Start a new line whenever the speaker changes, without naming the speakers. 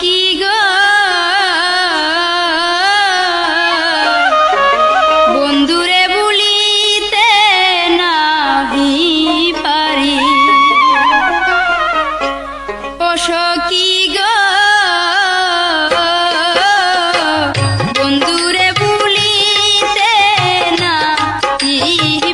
কি গো। বন্ধুরে বলিতে নাহি পারি। অসকি গো বন্ধুরে বলিতে নাহি